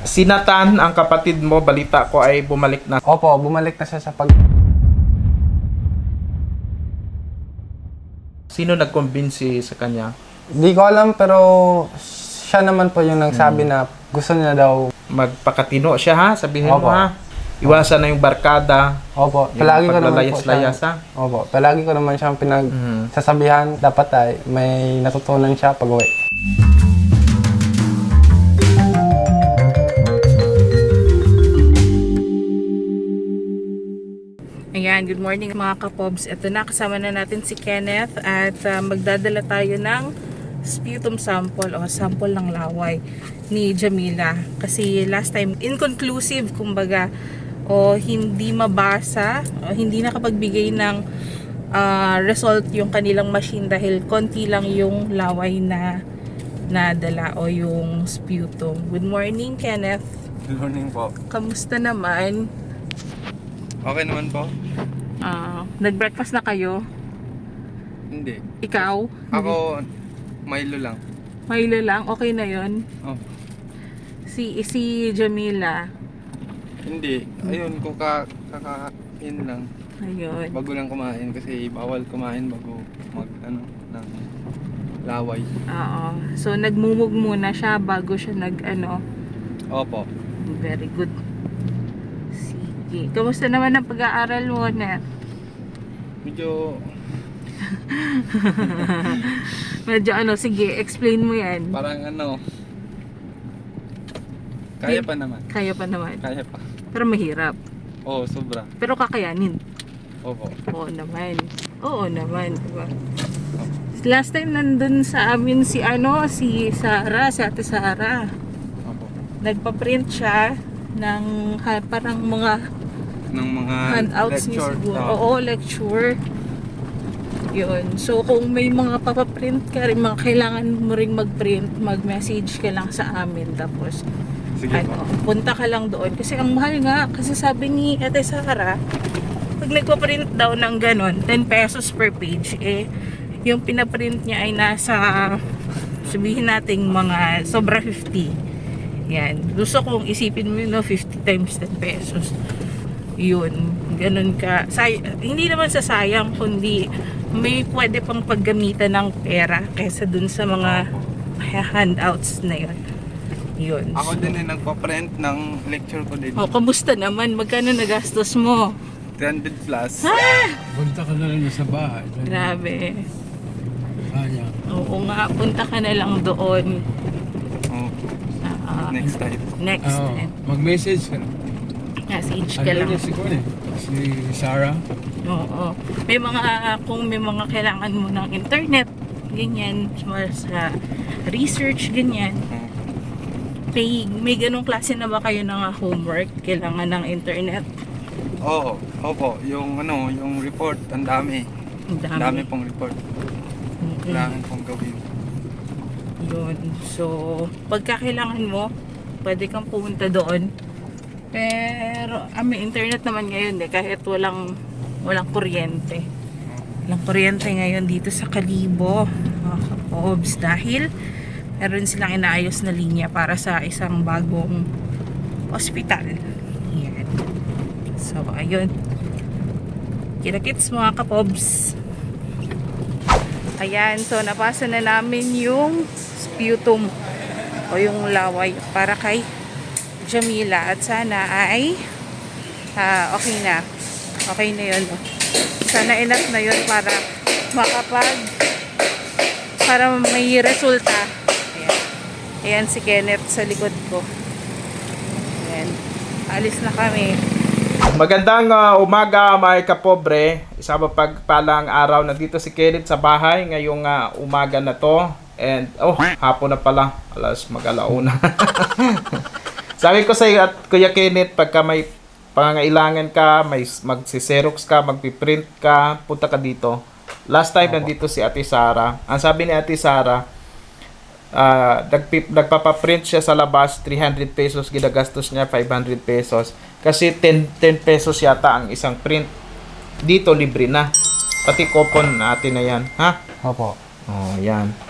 Si Nathan, ang kapatid mo, balita ko ay bumalik na. Opo, bumalik na siya sa pag... Sino nag-convince sa kanya? Di ko alam pero siya naman po yung nagsabi na gusto niya daw. Magpakatino siya ha, sabihin mo Opo. ha. Iwasan na yung barkada. Opo, Yung palagi ko naman po siya. paglalayas-layas ha. Opo, palagi ko naman siyang pinagsasabihan. Dapat ay may natutunan siya pag uwi. Ayan, good morning mga kapobs. Ito na, kasama na natin si Kenneth at uh, magdadala tayo ng sputum sample o sample ng laway ni Jamila. Kasi last time, inconclusive kumbaga o hindi mabasa o hindi nakapagbigay ng uh, result yung kanilang machine dahil konti lang yung laway na nadala o yung sputum. Good morning, Kenneth. Good morning po. Kamusta naman? Okay naman po? Ah, nag-breakfast na kayo? Hindi. Ikaw? Ako, Milo lang. Milo lang? Okay na yon Oh. Si, si Jamila. Hindi. Ayun, ka, kakain lang. Ayun. Bago lang kumain kasi bawal kumain bago mag, ano, ng laway. Oo. So, nagmumug muna siya bago siya nag, ano, Opo. very good. Sige. Kamusta naman ang pag-aaral mo, Net? Medyo, Medyo ano, sige, explain mo yan. parang ano, kaya pa naman. Kaya pa naman. Kaya pa. Pero mahirap. Oo, sobra. Pero kakayanin. Opo. Oo naman. Oo naman, diba? Last time nandun sa amin si ano, si Sarah, si Ate Sarah. Opo. nagpa-print siya ng ha- parang mga Ng mga handouts lecture. siguro. Oo. Oo, lecture. Yun. So, kung may mga papaprint ka rin, mga kailangan mo ring mag-print, mag-message ka lang sa amin. Tapos, Sige po. ano, punta ka lang doon. Kasi ang mahal nga, kasi sabi ni Ate Sara, pag nagpa-print daw ng ganon, 10 pesos per page, eh, yung pinaprint niya ay nasa, sabihin nating mga sobra 50. Yan. Gusto kong isipin mo yun, no, 50 times 10 pesos. Yun. Ganun ka. Say, hindi naman sa sayang, kundi may pwede pang paggamitan ng pera kaysa dun sa mga handouts na yun. Yun. Ako din ay nagpa-print ng lecture ko din. O, kamusta naman? Magkano nagastos mo? 300 plus. Punta ka na lang sa bahay. Grabe. Sayang. Oo nga, punta ka na lang doon. Oh, Ah, next time. next Oo. time. Mag-message ka. Message ka Ano lang. na si Kone? Si Sarah. Oo. May mga, kung may mga kailangan mo ng internet, ganyan, or sa research, ganyan. Oh. May, may ganong klase na ba kayo ng homework? Kailangan ng internet? Oo, opo. Yung ano, yung report, ang dami. Ang Ang dami. pong report. Mm-mm. Kailangan pong gawin. Yun. So, pagka kailangan mo, pwede kang pumunta doon. Pero, ah, may internet naman ngayon eh, kahit walang, walang kuryente. Walang kuryente ngayon dito sa Kalibo, mga dahil meron silang inaayos na linya para sa isang bagong ospital. Yan. So, ayun. Kinakits mga kapobs. Ayan, so napasa na namin yung sputum o yung laway para kay Jamila at sana ay ah, okay na. Okay na yun. Sana enough na yun para makapag para may resulta. Ayan. Ayan si Kenneth sa likod ko. Ayan. Alis na kami. Magandang ah, umaga mga kapobre. Isa pa pagpalang araw. Nandito si Kenneth sa bahay ngayong ah, umaga na to. And, oh, hapon na pala. Alas mag-alauna. Sabi ko sa iyo at Kuya Kenneth, pagka may pangangailangan ka, may magsiserox ka, magpiprint ka, punta ka dito. Last time nandito si Ate Sara. Ang sabi ni Ate Sara, ah nagpi- nagpapaprint siya sa labas, 300 pesos, ginagastos niya 500 pesos. Kasi 10, 10 pesos yata ang isang print. Dito libre na. Pati coupon natin na yan, ha? Opo. Oh, yan.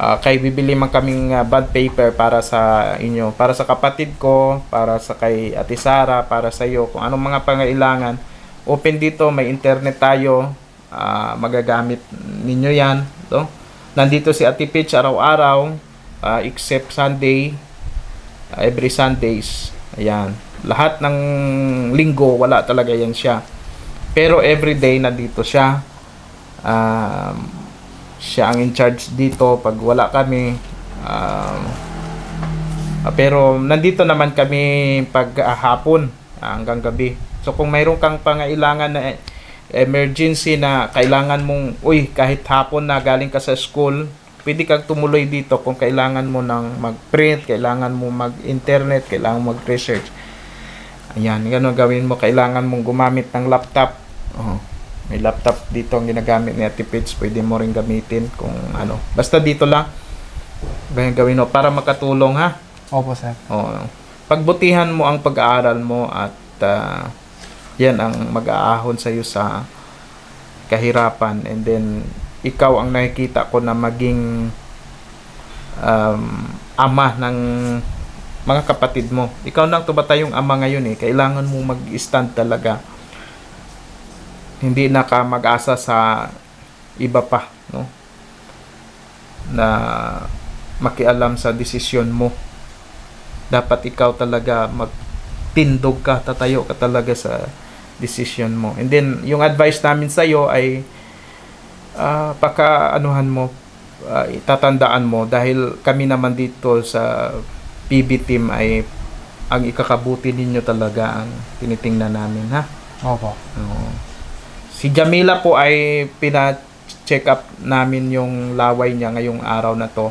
Ah, kay bibili man kaming ah, bond paper para sa inyo, para sa kapatid ko, para sa kay Ate Sara, para sa iyo, kung anong mga pangailangan. Open dito, may internet tayo, ah, magagamit ninyo yan. No? Nandito si Ate Peach araw-araw, ah, except Sunday, ah, every Sundays. Ayan. Lahat ng linggo, wala talaga yan siya. Pero everyday nandito siya. Um, siya ang in charge dito pag wala kami. Um, ah, pero nandito naman kami pag ah, hapon ah, hanggang gabi. So kung mayroon kang pangailangan na emergency na kailangan mong, uy, kahit hapon na galing ka sa school, pwede kang tumuloy dito kung kailangan mo ng mag-print, kailangan mo mag-internet, kailangan mo mag-research. Ayan, ganun gawin mo. Kailangan mong gumamit ng laptop. Oh, may laptop dito ang ginagamit ni Ate Pitch. Pwede mo rin gamitin kung ano. Basta dito lang. Ganyan gawin mo para makatulong ha. Opo, sir. Oo. Pagbutihan mo ang pag-aaral mo at ah, yan ang mag-aahon sa iyo sa kahirapan and then ikaw ang nakikita ko na maging um, ama ng mga kapatid mo. Ikaw nang tumatayong ama ngayon eh. Kailangan mo mag-stand talaga. Hindi na ka mag-asa sa iba pa, no? Na makialam sa desisyon mo dapat ikaw talaga magtindog ka, tatayo ka talaga sa decision mo. And then, yung advice namin sa iyo ay ah, paka-anuhan mo, ah, itatandaan mo dahil kami naman dito sa PB team ay ang ikakabuti ninyo talaga ang tinitingnan namin, ha? Opo. Oo. Si Jamila po ay pina-check up namin yung laway niya ngayong araw na to.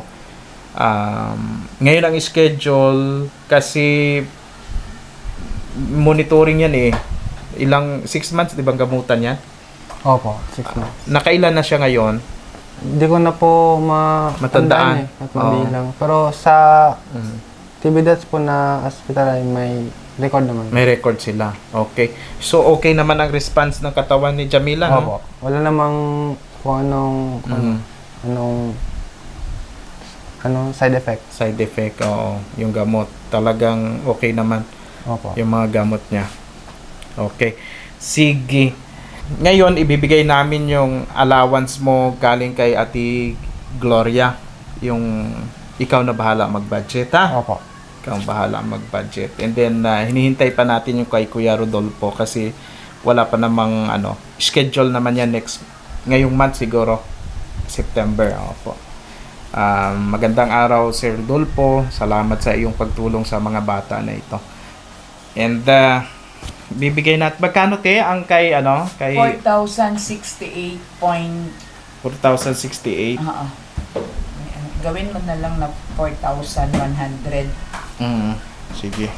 Um, ngayon ang schedule kasi monitoring yan eh. Ilang 6 months 'di ba gamutan yan? Opo, six months. Nakailan na siya ngayon? Hindi ko na po ma Matandaan. tandaan eh, at mabilang. Pero sa Mm. TB Deaths po na hospital ay may record naman. May record sila. Okay. So okay naman ang response ng katawan ni Jamila, no? Opo. Wala namang kung anong, ano, Mm. anong, anong side effect. Side effect, oo. Yung gamot. Talagang okay naman. Opo. yung mga gamot niya. Okay. Sige. Ngayon, ibibigay namin yung allowance mo galing kay Ate Gloria. Yung ikaw na bahala mag-budget, ha? Opo. Ikaw ang bahala mag-budget. And then, uh, hinihintay pa natin yung kay Kuya Rodolfo kasi wala pa namang ano, schedule naman yan next, ngayong month siguro, September. Opo. Um, magandang araw, Sir Rodolfo. Salamat sa iyong pagtulong sa mga bata na ito. And uh, bibigay natin magkano te ang kay ano kay 4,068 point... 4,068. Oo. Gawin mo na lang na 4,100. Mm. Sige.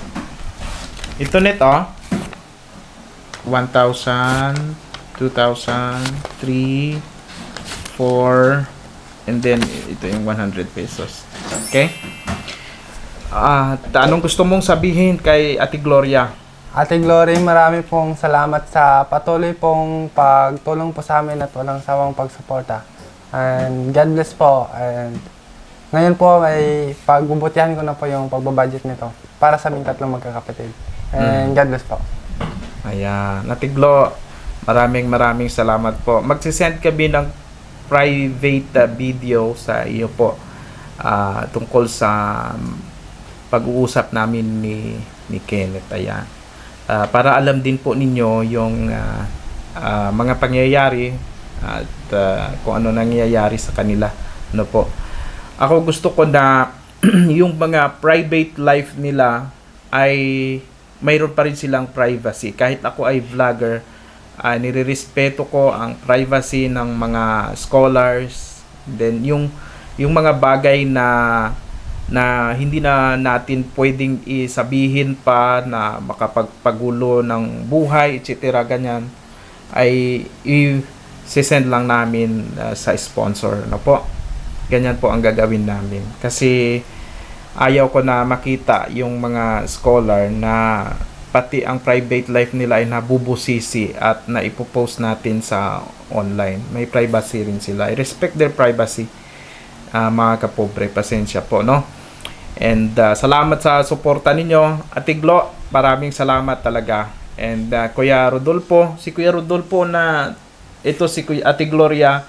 Ito net oh. 1,000 2,000 3 4 and then ito yung 100 pesos. Okay? Ah, anong gusto mong sabihin kay Ate Gloria? Ate Glory, marami pong salamat sa patuloy pong pagtulong po sa amin at walang sawang pagsuporta. And God bless po. And ngayon po ay pagbubutihan ko na po yung pagbabudget nito para sa aming tatlong magkakapatid. And God bless po. Ayan. Natiglo, maraming maraming salamat po. Magsisend kami ng private uh, video sa iyo po ah, tungkol sa um, pag-uusap namin ni, ni Kenneth. Ayan. Ah, para alam din po ninyo yung ah, ah, mga pangyayari at ah, kung ano nangyayari sa kanila. Ano po. Ako gusto ko na yung mga private life nila ay mayroon pa rin silang privacy. Kahit ako ay vlogger, uh, nirerespeto ko ang privacy ng mga scholars. Then yung yung mga bagay na na hindi na natin pwedeng isabihin pa na makapagpagulo ng buhay, etc. ganyan ay i-send lang namin uh, sa sponsor na po. Ganyan po ang gagawin namin. Kasi ayaw ko na makita yung mga scholar na pati ang private life nila ay nabubusisi at na ipopost natin sa online. May privacy rin sila. I respect their privacy. ah, mga kapobre. Pasensya po, no? And ah, salamat sa suporta ninyo. Ate Glo, maraming salamat talaga. And ah, Kuya Rodolfo, si Kuya Rodolfo na ito si Kuya Ate Gloria,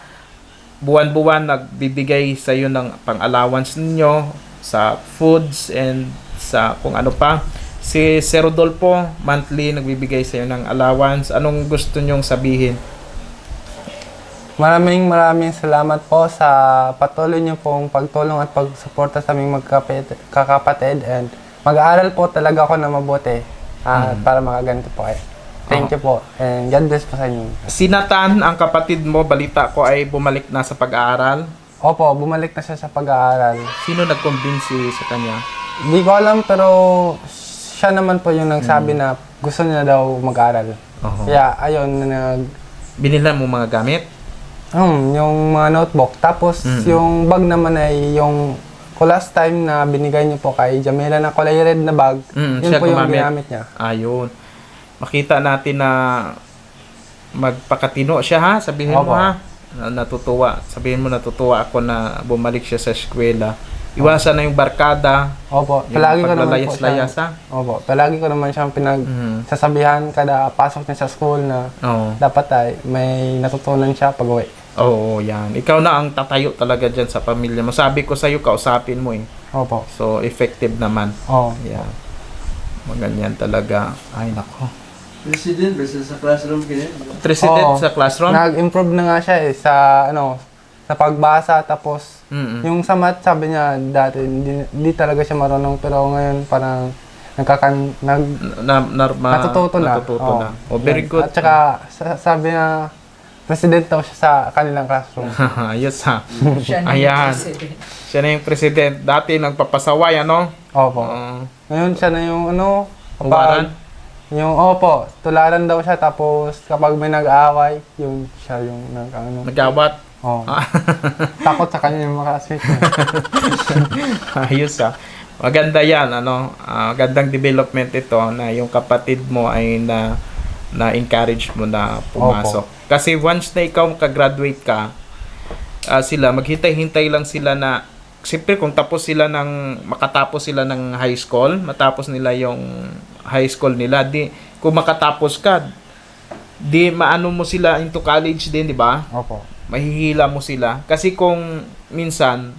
buwan-buwan nagbibigay sa iyo ng pang-allowance ninyo sa foods and sa kung ano pa. Si Sir Rodolfo, monthly nagbibigay sa iyo ng allowance. Anong gusto nyong sabihin? Maraming maraming salamat po sa patuloy niyo pong pagtulong at pagsuporta sa aming magkapit, kakapatid and mag-aaral po talaga ako na mabuti at para makaganto po kayo. Thank you po and God bless po sa inyo. Si Nathan, ang kapatid mo, balita ko ay bumalik na sa pag-aaral. Opo, bumalik na siya sa pag-aaral. Sino nagkumbinsi sa kanya? Hindi ko alam pero siya naman po yung nagsabi na gusto niya daw mag-aral. Oho. Kaya ayun, nag, Binila mo mga gamit? um, yung mga notebook. Tapos Mm. yung bag naman ay yung ko last time na binigay niyo po kay Jamila na kulay red na bag. Mm, yun siya po yung gumamit. ginamit niya. Ayun. Makita natin na magpakatino siya ha. Sabihin mo Opo. ha. Na- Natutuwa. Sabihin mo natutuwa ako na bumalik siya sa eskwela. Iwasan na yung barkada. Opo, palagi ko naman po siya. ha. Opo, palagi ko naman siyang pinagsasabihan kada pasok niya sa school na Oo. dapat ay may natutunan siya pag uwi. Oo, yan. Ikaw na ang tatayo talaga dyan sa pamilya mo. Sabi ko sa'yo, kausapin mo eh. Opo. So, effective naman. Oo. Yan. Maganyan talaga. Ay, nako. President, basta sa classroom kanya. President Oo. sa classroom? Nag-improve na nga siya eh sa ano, sa pagbasa tapos Mm-mm. yung sa math sabi niya dati hindi, hindi talaga siya marunong pero ngayon parang nagkakan nag na, na, ma- natututo na. Natututo Oo. na. Oh, very Yan. good. At saka sa- sabi niya president daw siya sa kanilang classroom. Ayos ha. Siya na Ayan. president. Siya na yung president. Dati nagpapasaway, ano? Opo. Oo. Ngayon siya na yung ano, Huwaran? Yung opo, tularan daw siya tapos kapag may nag-aaway, yung siya yung nag ano. Nagawat. Oh. Ah. Takot sa kanya yung mga classmates niya. Ayos ha. Maganda yan, ano? Ah, magandang development ito na yung kapatid mo ay na na-encourage mo na pumasok. Kasi once na ikaw makagraduate ka, ah, sila, maghintay-hintay lang sila na Siyempre, kung tapos sila ng, makatapos sila ng high school, matapos nila yung high school nila, di, kung makatapos ka, di maano mo sila into college din, di ba? Opo. mahihila mo sila. Kasi kung minsan,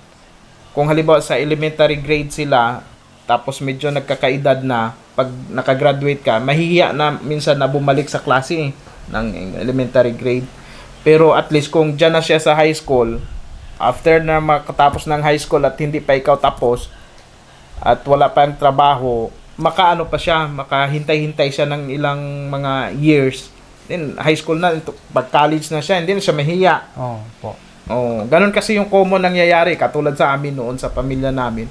kung halimbawa sa elementary grade sila, tapos medyo nagkakaedad na, pag nakagraduate ka, mahihiya na minsan na bumalik sa klase eh, ng elementary grade. Pero at least kung dyan na siya sa high school, after na makatapos ng high school at hindi pa ikaw tapos, at wala pa ang trabaho, makaano pa siya, makahintay-hintay siya ng ilang mga years. Then high school na, pag college na siya, hindi na siya mahiya. Oh, po. Oh, ganun kasi yung common nangyayari katulad sa amin noon sa pamilya namin.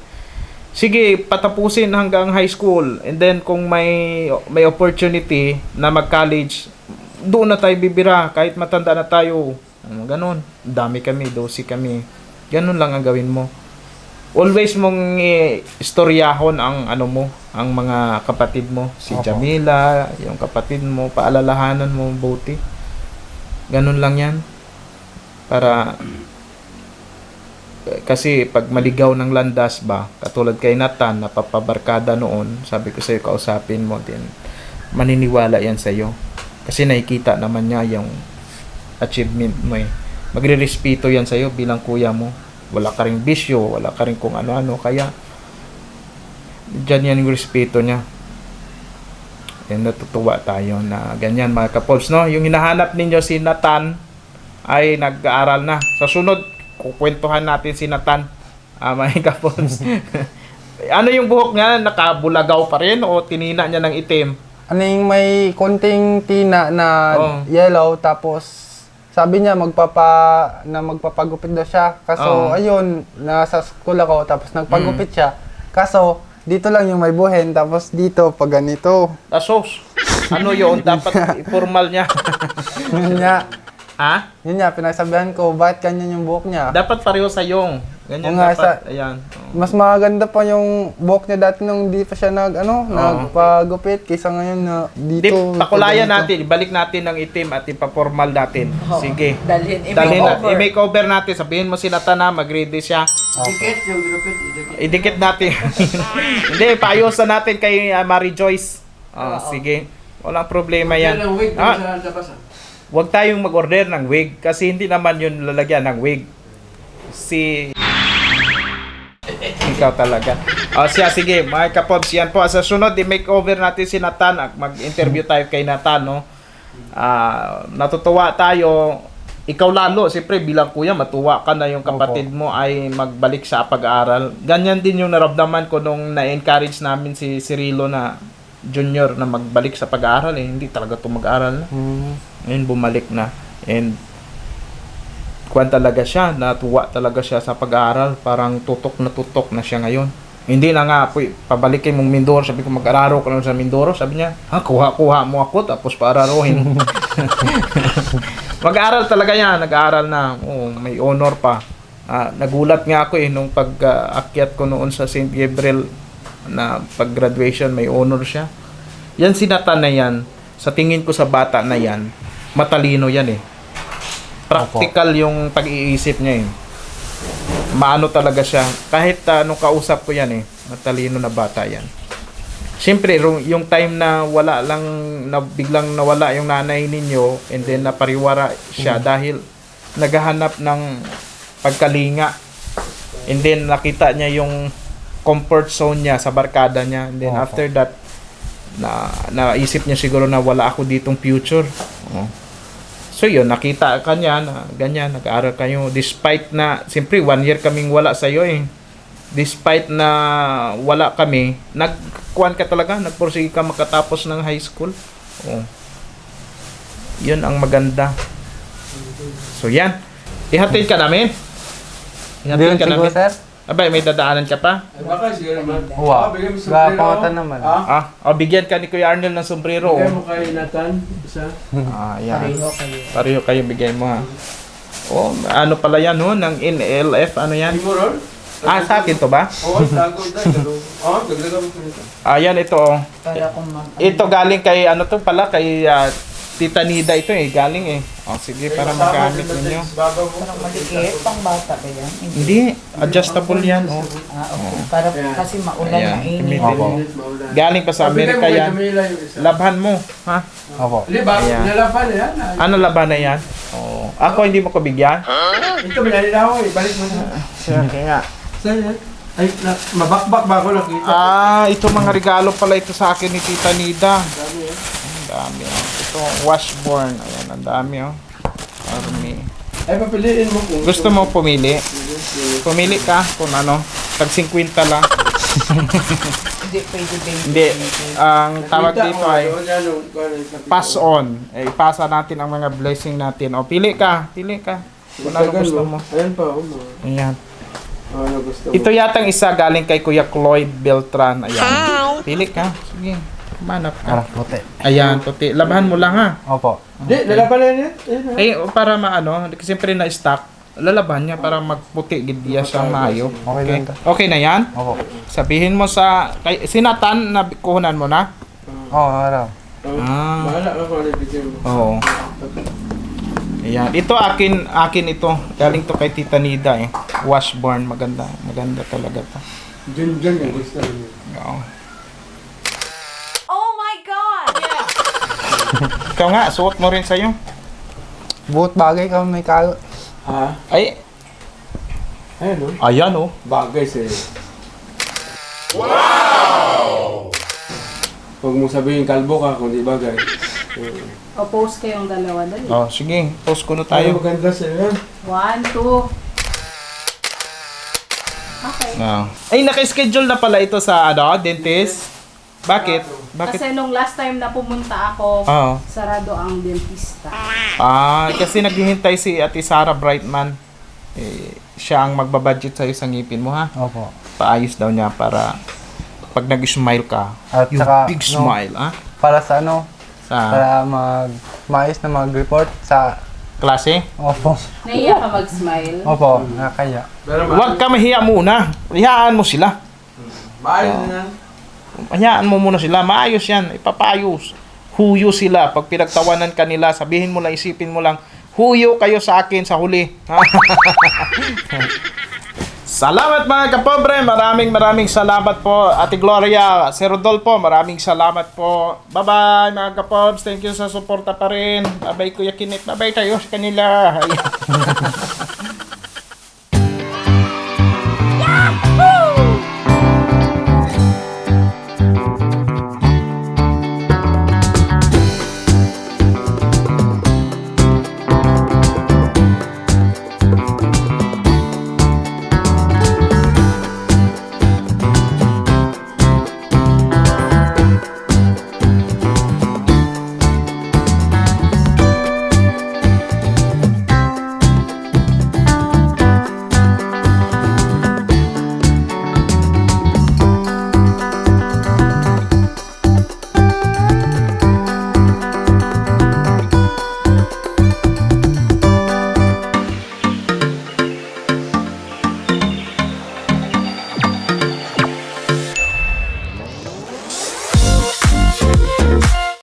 Sige, patapusin hanggang high school and then kung may may opportunity na mag-college, doon na tayo bibira kahit matanda na tayo. Oh, ganun. Dami kami, dosi kami. Ganun lang ang gawin mo. Always mong eh, istoryahon ang ano mo, ang mga kapatid mo, si Opo. Jamila, yung kapatid mo, paalalahanan mo buti. Ganun lang 'yan para kasi pag maligaw ng landas ba, katulad kay Nathan, napapabarkada noon, sabi ko sa'yo, kausapin mo din, maniniwala yan sa'yo. Kasi nakikita naman niya yung achievement mo eh. Magre-respeto yan sa'yo bilang kuya mo. Wala ka ring bisyo, wala ka ring kung ano-ano, kaya dyan yan yung respeto niya. Yan natutuwa tayo na ganyan mga kapols, no? Yung hinahanap ninyo si Nathan, ay nag-aaral na. Sa sunod, kukwentuhan natin si Nathan. Ah, mga kapons. ano yung buhok niya? Nakabulagaw pa rin o tinina niya ng itim? Ano yung may konting tina na Oh. yellow tapos sabi niya magpapa na magpapagupit daw siya. Kaso Oh. ayun, nasa school ako tapos nagpagupit Mm. siya. Kaso dito lang yung may buhen tapos dito pag ganito. Tasos. Ano yun? Dapat formal niya. Yun niya. ha? Yun niya, pinagsabihan ko, bakit ganyan yung buhok niya? Dapat pareho sa yung. Ganyan Oo nga, dapat. sa- Ayan. Oo. Mas maganda pa yung buhok niya dati nung di pa siya nag, ano, nagpagupit kaysa ngayon na Di, dito. pakulayan ganito. natin, ibalik natin ng itim at ipapormal natin. Sige. Dalhin, Dalhin na, i-makeover. i-makeover natin. Sabihin mo si Natana, mag-ready siya. Dikit yung gilupit, idikit. Idikit natin. Hindi, paayusan natin kay uh, Mary Joyce. Ah, sige. Walang problema yan. Yan ang wig Ah, sa labas. ah. Huwag tayong mag-order ng wig kasi hindi naman yun lalagyan ng wig. Si... Ikaw talaga. O siya, sige, mga kapobs, yan po. Sa sunod, i-makeover natin si Nathan. at Mag-interview tayo kay Nathan, no? Ah, natutuwa tayo. Ikaw lalo, siyempre bilang kuya, matuwa ka na yung kapatid mo ay magbalik sa pag-aaral. Ganyan din yung naramdaman ko nung na-encourage namin si Cirilo na junior na magbalik sa pag-aaral. Eh, hindi talaga to mag-aaral na. Hmm. Ngayon bumalik na. And kuwan talaga siya, natuwa talaga siya sa pag-aaral. Parang tutok na tutok na siya ngayon. Hindi na nga, puy, pabalikin mong Mindoro. Sabi ko, mag-araro ka lang sa Mindoro. Sabi niya, ha, kuha-kuha mo ako, tapos paararuhin. mag-aaral talaga yan, nag-aaral na. Oo, may honor pa. Ah, nagulat nga ako eh, nung pag-akyat ko noon sa St. Gabriel na pag-graduation, may honor siya. Yan si Nathan na yan, sa tingin ko sa bata na yan, matalino yan eh. Practical yung pag-iisip niya eh. Maano talaga siya. Kahit uh, nung kausap ko yan eh, matalino na bata yan. Siyempre, yung time na wala lang, na biglang nawala yung nanay ninyo, and then napariwara siya dahil naghahanap ng pagkalinga. And then nakita niya yung comfort zone niya sa barkada niya. And then Opo. after that, na naisip niya siguro na wala ako ditong future. Oh. So yun, nakita ka niya na ganyan, nag-aaral kayo. Despite na, siyempre one year kaming wala sa iyo eh. Despite na wala kami, nagkuhan ka talaga, nagpursige ka makatapos ng high school. Oh. Yun ang maganda. So yan, ihatid ka namin. Ihatid ka namin. sir. Abay, may dadaanan ka pa? Ay, baka siguro naman. Wow. Ah, bigyan mo sa Gapangatan naman. Ah, Ah, oh, bigyan ka ni Kuya Arnel ng sombrero. bigyan oh. mo kay Nathan. Isa. Ah, yan. Pareho kayo. Pareho kayo bigay mo ha. Oh, ano pala yan ho? Ng NLF, ano yan? Mo ron? Ah, sa akin to ba? Oo, tago tayo. Oo, dagdagan mo pa nito. Ah, yan ito. oh. Para kung mag... Ito galing kay, ano to pala, kay ah, Tita Nida ito eh. Galing eh. Oh, sige, para magamit ninyo. Parang maliit, pang bata ba yan? Hindi, adjustable yan. Oh. Ah, okay. Para kasi maulan Ayan, na init. tumit- Opo. Minute, maulan. Galing pa sa Amerika yan. Labhan mo. Ha? Opo. Hindi, ba? Ayan. Nalaban yan. ah. Ano laban na yan? Oh. Ako hindi mo ko bigyan? Ito, minalinaw eh. Balik mo na. Sige nga. Saan yan? Ay, na, mabakbak ba ako nakita? Ah, ito mga regalo pala ito sa akin ni Tita Nida. Dami eh. Ang dami oh. Ito, washborn. Ayan, ang dami oh. Army. Ay, papiliin mo kung... Gusto mo pumili? Pumili ka kung ano. Tag 50 lang. Hindi pwede ba Hindi. Ang tawag dito ay pass on. Eh, ipasa natin ang mga blessing natin. O, pili ka. Pili ka. Kung ano gusto mo. Ayan pa, oh. mga- Ayan. Ano gusto mo? Ito yatang isa galing kay Kuya Cloyd Beltran. Ayan. Pili ka. Sige. Manap ka. Parang puti. Ayan, puti. Labahan mo lang ha. Opo. Di, lalaban na ah. Eh, para maano, kasi siyempre na stock, lalaban niya para magputi gidya siya mayo. Okay Okay. lang. Okay na yan? Opo. Sabihin mo sa kay sinatan na kuhunan mo na? Oo, araw. Oh, Ah. Bahala ka kung ano ibigay mo. Oo. Ayan. Ito akin, akin ito. Galing to kay Tita Nida eh. Washburn. Maganda. Maganda talaga to. Diyan, diyan yung gusto mo. Oo. Oh my god! Ikaw nga, suot mo rin sa'yo. Buot bagay ka may kalo. Ha? Ay, Ayan, oh. ayan oh. Bagay sa'yo. Wow! Huwag mo sabihin kalbo ka kung di bagay. O post kayong dalawa dali. Oh, sige. Post ko na Tayo tayo. maganda sa'yo. One, two. Okay. Ah. Ay, naka-schedule na pala ito sa ano, dentist. Bakit? Bakit? Kasi nung last time na pumunta ako, Oo. sarado ang dentista. Ah, kasi naghihintay si Ate Sarah Brightman. Eh, siya ang magbabudget sa'yo sa ngipin mo ha. Opo. Paayos daw niya para pag nag-smile ka, At yung saka, big no, smile, ha? para sa ano, Sa, para mag maayos na mag-report sa klase. Opo. Naiya ka mag-smile. Opo, nakakaya. Pero Huwag ka mahiya muna. Hayaan mo sila. Maayos na yan. Hayaan mo muna sila. Maayos yan. Ipapayos. Huyo sila. Pag pinagtawanan ka nila, sabihin mo lang, isipin mo lang, huyo kayo sa akin sa huli. Salamat mga kapobre. Maraming maraming salamat po. Ate Gloria, Sir Rodolfo, maraming salamat po. Bye-bye mga kapobs. Thank you sa suporta pa rin. Bye-bye Kuya Kinit. Bye-bye tayo sa kanila.